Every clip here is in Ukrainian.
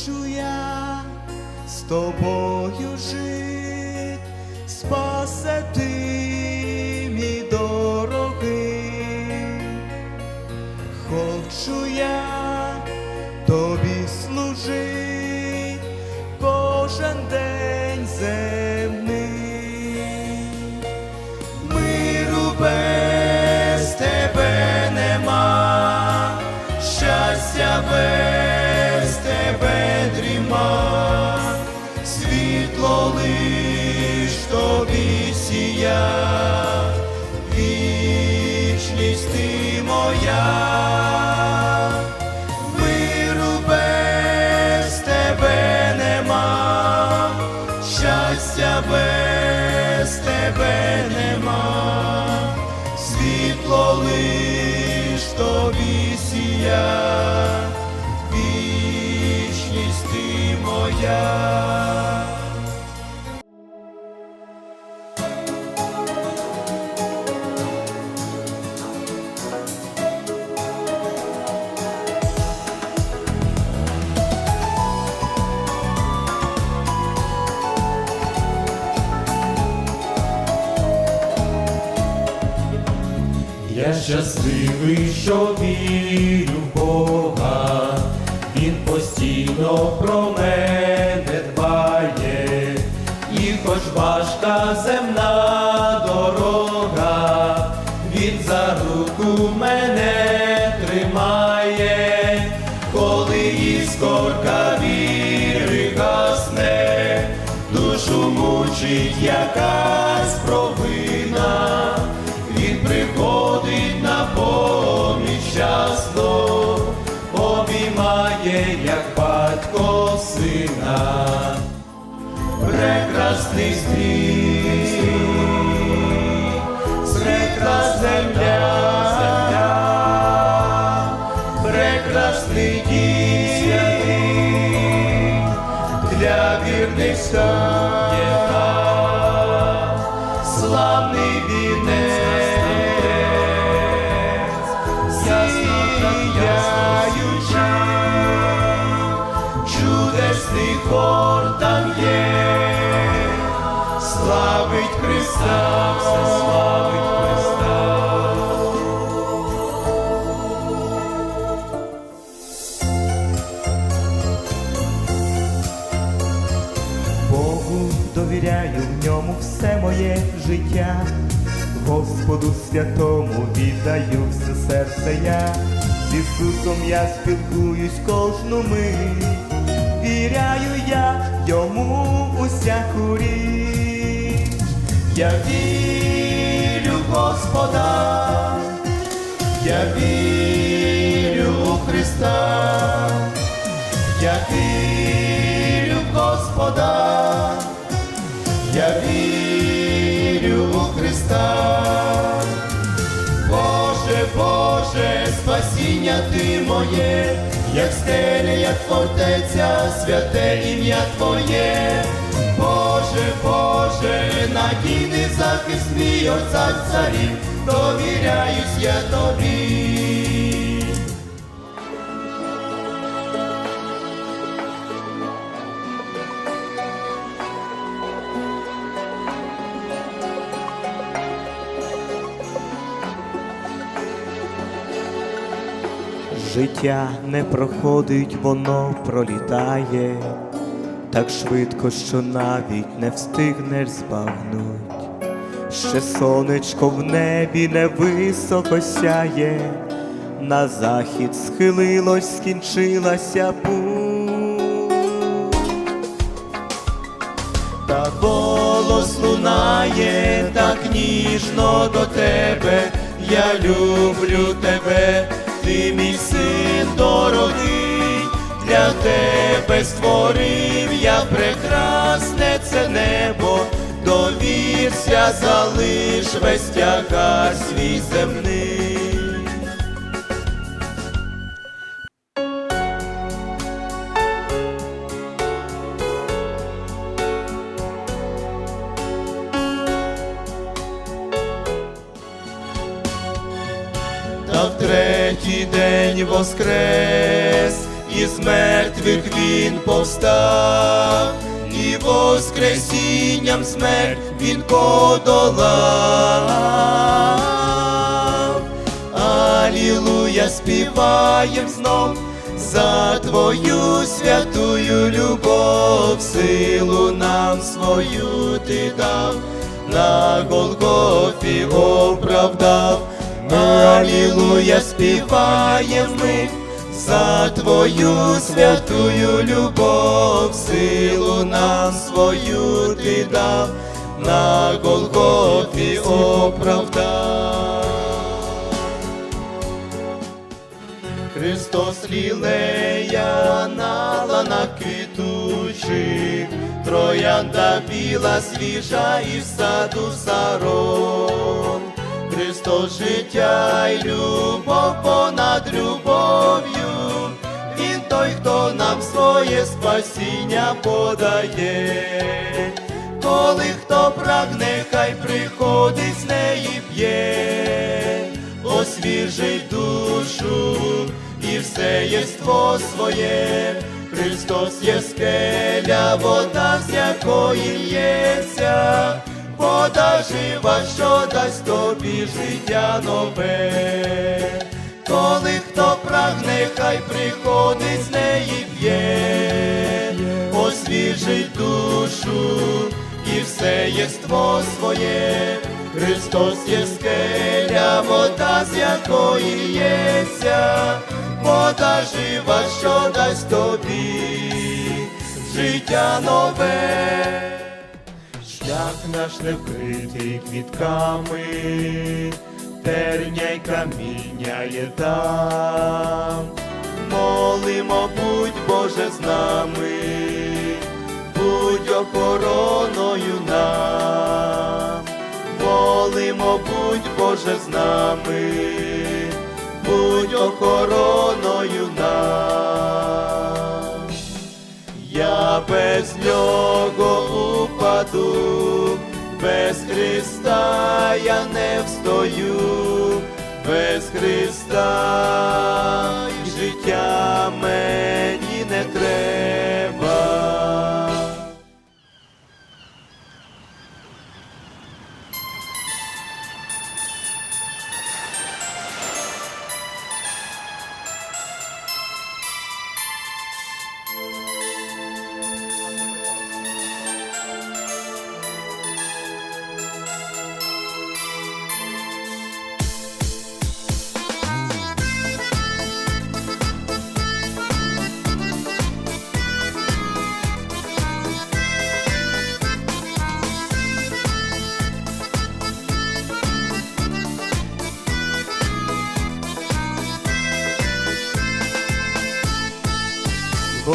хочу я з тобою жити, спасе тобі сія, вічність ти моя. Миру без тебе нема, щастя без тебе нема, світло лиш тобі сія, вічність ти моя. Я щасливий, що вірю в Бога, Він постійно про мене дбає, і хоч важка земна дорога, Він за руку мене тримає, коли іскорка віри гасне, душу мучить якась провина. Поміч вчасно, обіймає, як батько сина, прекрасний стрій, прекрасна земля, прекрасний дім для вірних став Все славить Христа. Богу довіряю в ньому все моє життя, Господу святому віддаю все серце я, з Ісусом я спілкуюсь кожну мить, віряю я йому усяку річ. Я вірю Господа, я вірю у Христа. Я вірю Господа, я вірю у Христа. Боже, Боже, спасіння ти моє, як скеля, як фортеця, святе ім'я Твоє. Боже, Боже, надійний захист мій от цар царів, довіряюсь я тобі. Життя не проходить, воно пролітає, так швидко, що навіть не встигнеш збагнуть. Ще сонечко в небі невисоко сяє, на захід схилилось, скінчилася путь. Та голос лунає так ніжно до тебе, я люблю тебе, для тебе створив я прекрасне це небо, довірся, залиш весь тягар свій земний. та в третій день воскрес і з мертвих він повстав, і воскресінням смерть він подолав. Алілуя, співаєм знов за твою святую любов, силу нам свою ти дав, на Голгофі оправдав. Алілуя, співаєм ми за твою святую любов, силу нам свою ти дав, на Голгофі оправдав. Христос лілея на ланах квітучих, троянда біла, свіжа і в саду сарон. Христос життя й любов понад любов'ю, той, хто нам своє спасіння подає. Коли хто прагне, хай приходить з неї п'є, освіжить душу і все єство своє. Христос є скеля, вода, з якої лється, вода жива, що дасть тобі життя нове. Коли хто прагне, хай приходить неї п'є, освіжить душу і все єство своє. Христос є скеля, вода, з якої лється, вода жива, що дасть тобі життя нове. Шлях наш не вкритий квітками, терня й каміння є там. Молимо, будь Боже з нами, будь охороною нам. Молимо, будь Боже з нами, будь охороною нам. Я без нього упаду, без Христа я не встою, без Христа життя мені не треба.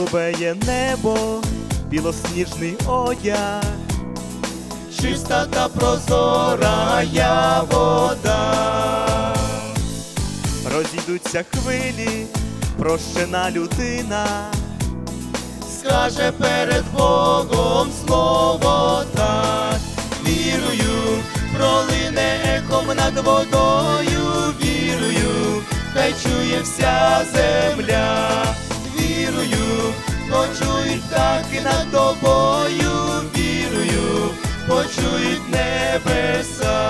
Голубеє небо, білосніжний одяг, чиста та прозора я вода. Розійдуться хвилі, прощена людина, скаже перед Богом слово так, вірую, пролине ехом над водою, вірую, хай чує вся земля, так і над тобою, вірую, почують небеса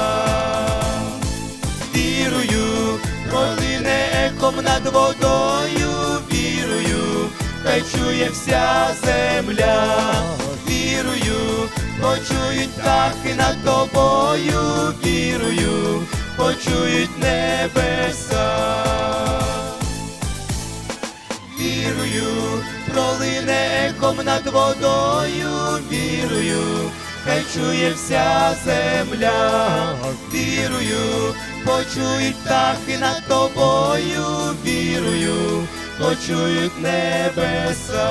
вірую, пролине ехом над водою, вірую, хай чує вся земля, вірую, почують птахи над тобою, вірую, почують небеса. Вірую, пролине ехом над водою, вірую, хай чує вся земля, вірую, почують птахи над тобою, вірую, почують небеса.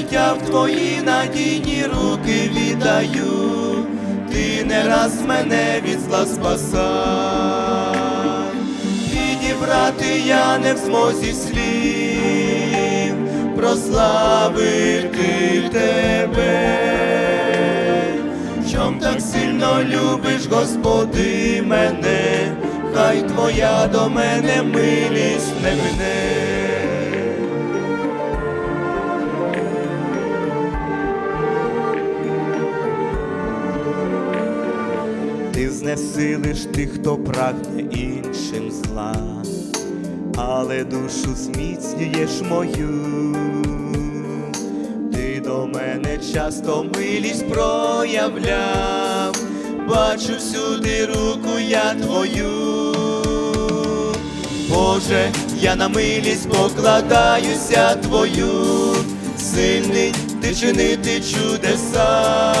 Життя в твої надійні руки віддаю, ти не раз мене від зла спасав. Відібрати я не в змозі слів, прославити тебе. Чом так сильно любиш, Господи, мене, хай Твоя до мене милість не мине. Знесилиш тих, хто прагне іншим зла, але душу зміцнюєш мою. Ти до мене часто милість проявляв, бачу всюди руку я твою. Боже, я на милість покладаюся твою, сильний ти чинити чудеса.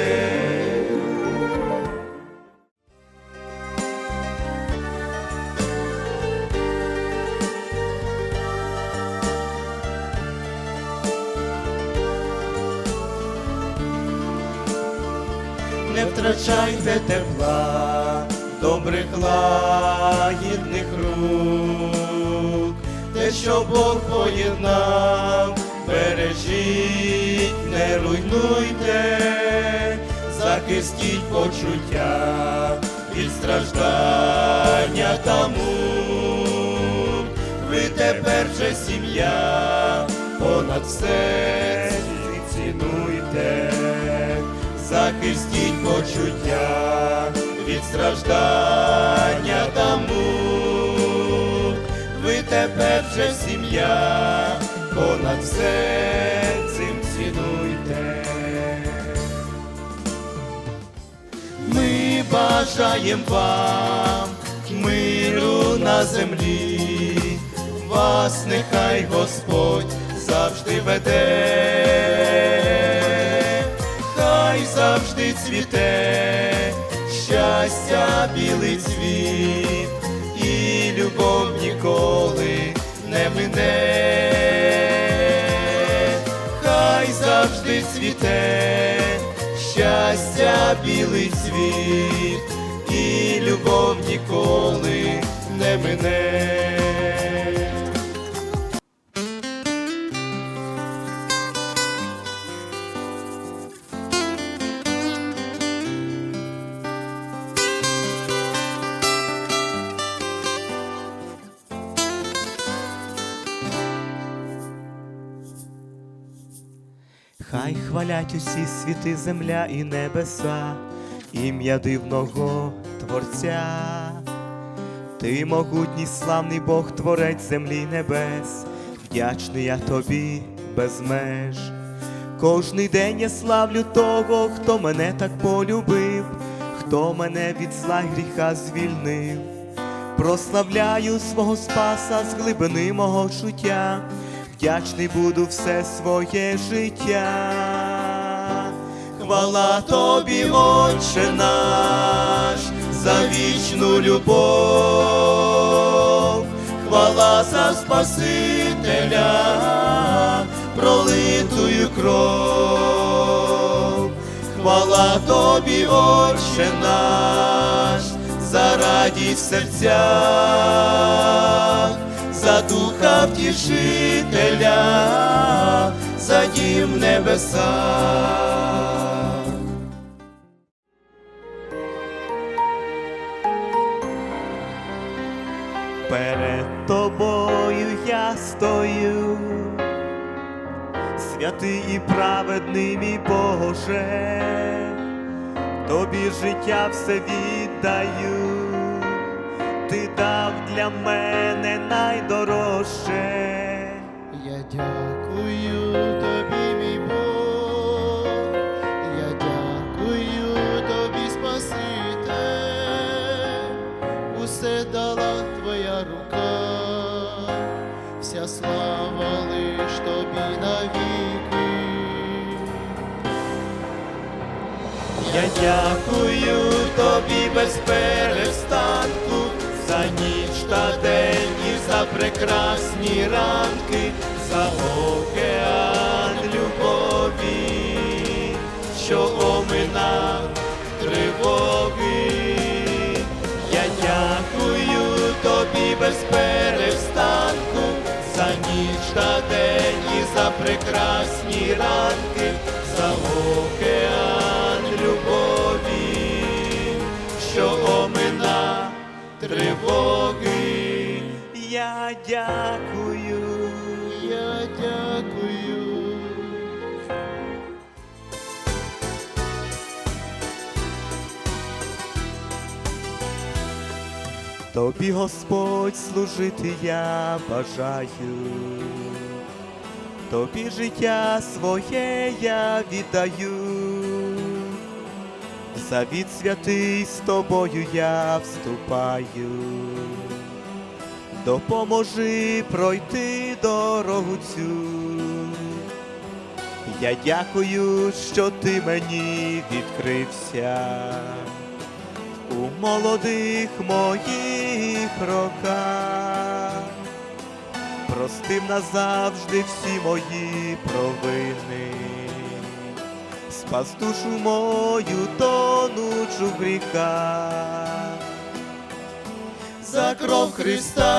Втрачайте тепла, добрих лагідних рук, те, що Бог поєднав, бережіть, не руйнуйте, захистіть почуття від страждання та. Ви тепер же сім'я, понад все цінуйте захистіть почуття від страждання та мук. Ви тепер вже сім'я, понад все цим цінуйте. Ми бажаєм вам миру на землі, вас нехай Господь завжди веде хай завжди цвіте, щастя білий цвіт, і любов ніколи не мине, хай завжди цвіте, щастя білий цвіт, і любов ніколи не мине. Хай хвалять усі світи, земля і небеса, ім'я дивного Творця. Ти могутній славний Бог, творець землі й небес, вдячний я тобі без меж. Кожний день я славлю того, хто мене так полюбив, хто мене від зла гріха звільнив. Прославляю свого Спаса з глибини мого чуття, вдячний буду все своє життя. Хвала тобі, Отче наш, за вічну любов, хвала за Спасителя, пролитую кров. Хвала тобі, Отче наш, за радість в серцях, за духа втішителя, за дім небеса. Перед тобою я стою, святий і праведний мій Боже, тобі життя все віддаю, ти дав для мене найдорожче. Я дякую тобі, мій Бог, я дякую тобі, Спаситель, усе дала твоя рука, вся слава лиш тобі навіки. Я дякую тобі без за прекрасні ранки, за океан любові, що оминав тривоги. Я дякую тобі без перестанку за ніч та день і за прекрасні ранки, Тобі, Господь, служити я бажаю, тобі життя своє я віддаю, завіт святий з тобою я вступаю, допоможи пройти дорогу цю. Я дякую, що ти мені відкрився. У молодих моїх роках, простив назавжди всі мої провини, спас душу мою тонучу в гріхах. За кров Христа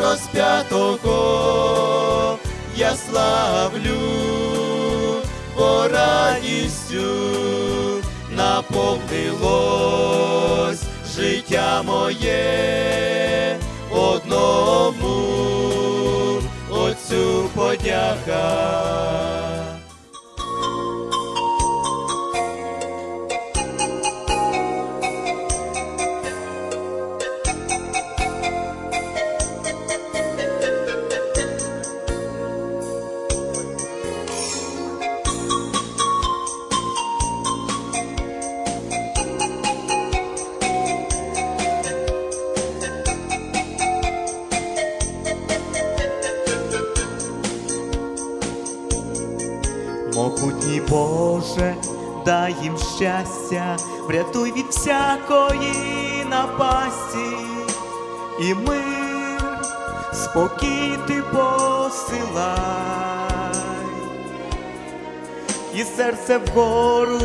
розп'ятого я славлю, бо радістю наповнилось життя моє одному Отцю подяка. Врятуй від всякої напасті і мир, спокій ти посилай, і серце вгору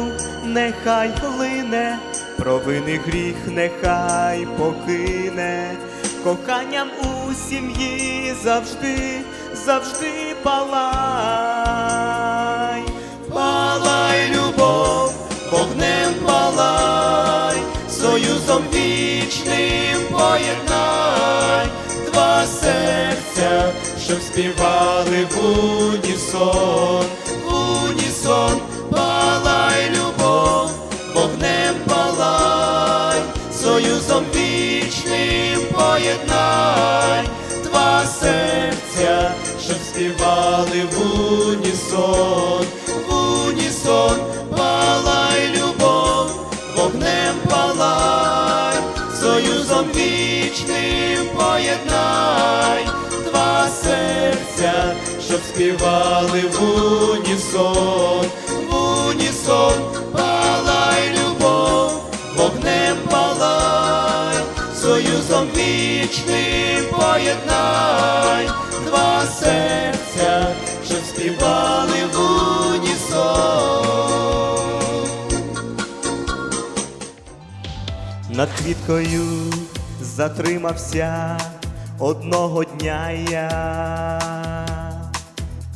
нехай глине, провини гріх нехай покине, коханням у сім'ї завжди, завжди палай, союзом вічним поєднай. Два серця, щоб співали в унісон, в унісон, палай, любов, вогнем палай, союзом вічним поєднай. Два серця, щоб співали в унісон, в унісон, вічним поєднай два серця, щоб співали в унісон, в унісон, палай, любов, вогнем палай, союзом вічним поєднай два серця, щоб співали в унісон. Над квіткою затримався одного дня я,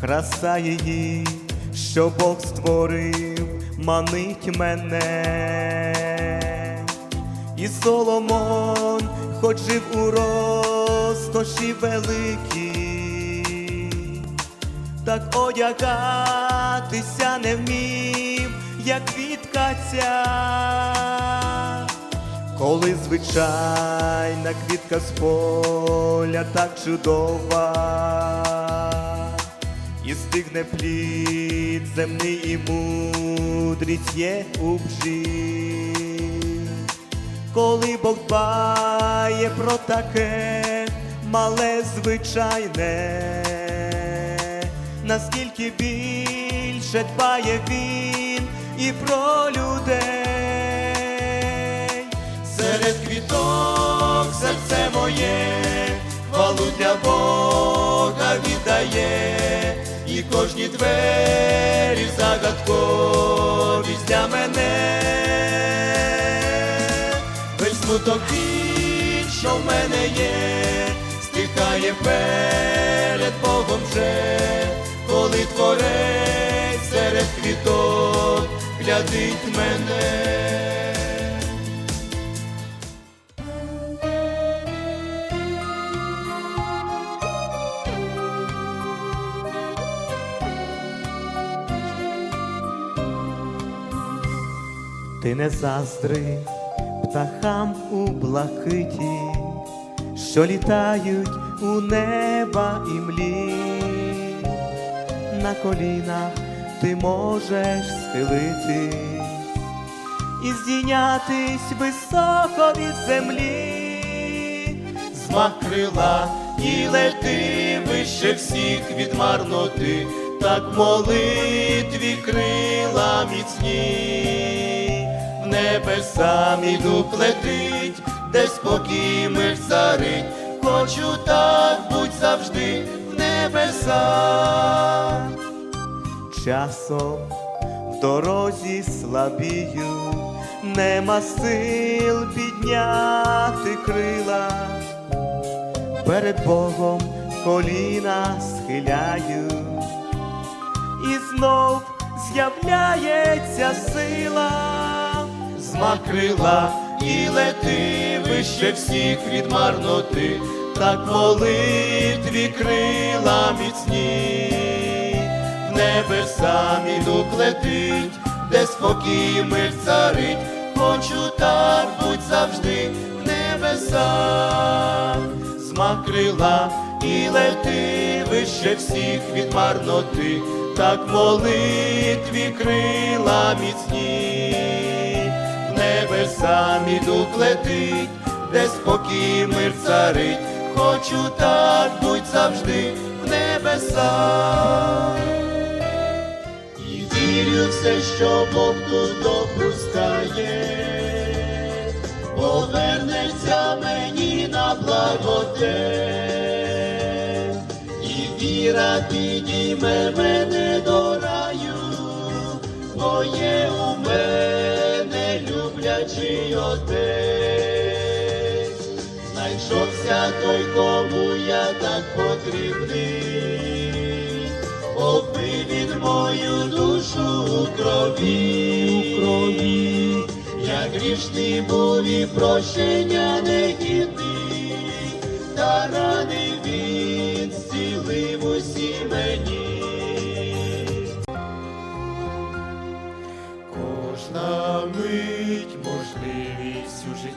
краса її, що Бог створив, манить мене, і Соломон, хоч жив у розкоші великій, так одягатися не вмів, як квітка ця. Коли звичайна квітка з поля так чудова, і стигне плід земний і мудрість є у бжі. Коли Бог дбає про таке мале звичайне, наскільки більше дбає він і про людей, серед квіток серце моє, хвалу для Бога віддає, і кожні двері загадковість для мене. Весь смуток що в мене є, стихає перед Богом вже, коли творець серед квіток глядить мене. Ти не заздри птахам у блакиті, що літають у неба і млі. На колінах ти можеш схилитись і здійнятись високо від землі, змах крила і лети вище всіх від марноти, так молитві крила міцні, в небеса мій дух летить, де спокій мир царить, хочу так будь завжди в небесах. Часом в дорозі слабію, нема сил підняти крила, перед Богом коліна схиляю, і знов з'являється сила, змах крила і лети вище всіх від марноти, так молитві крила міцні. В небеса мій дух летить, де спокій мир царить, хочу так будь завжди в небесах, змах крила і лети вище всіх від марноти, так молитві крила міцні, в небеса мій дух летить, де спокій мир царить, хочу так будь завжди в небесах. І вірю все, що Бог тут допускає, повернеться мені на благоте, і віра підійме мене до раю, бо отець, знайшовся той, кому я так потрібний, Оббив від мою душу у крові, у крові, я грішний був і прощення не гідний, та рани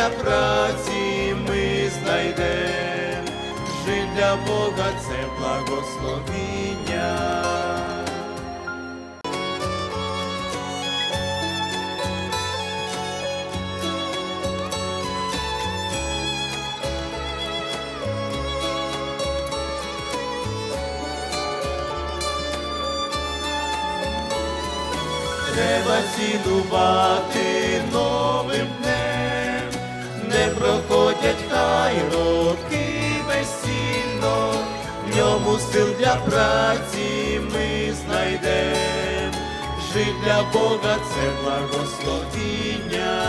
для праці ми знайдем. Жить для Бога це благословіння. Треба цінувати новим проходять хай роки безцільно, в в ньому сил для праці ми знайдем. Жить для Бога це благословіння.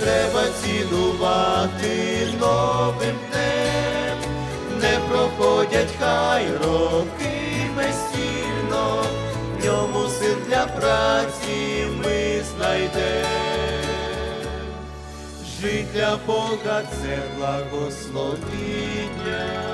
Треба цінувати новим днем, не проходять хай роки безцільно, в ньому сил для праці ми знайдем. Жить для Бога це благословіння.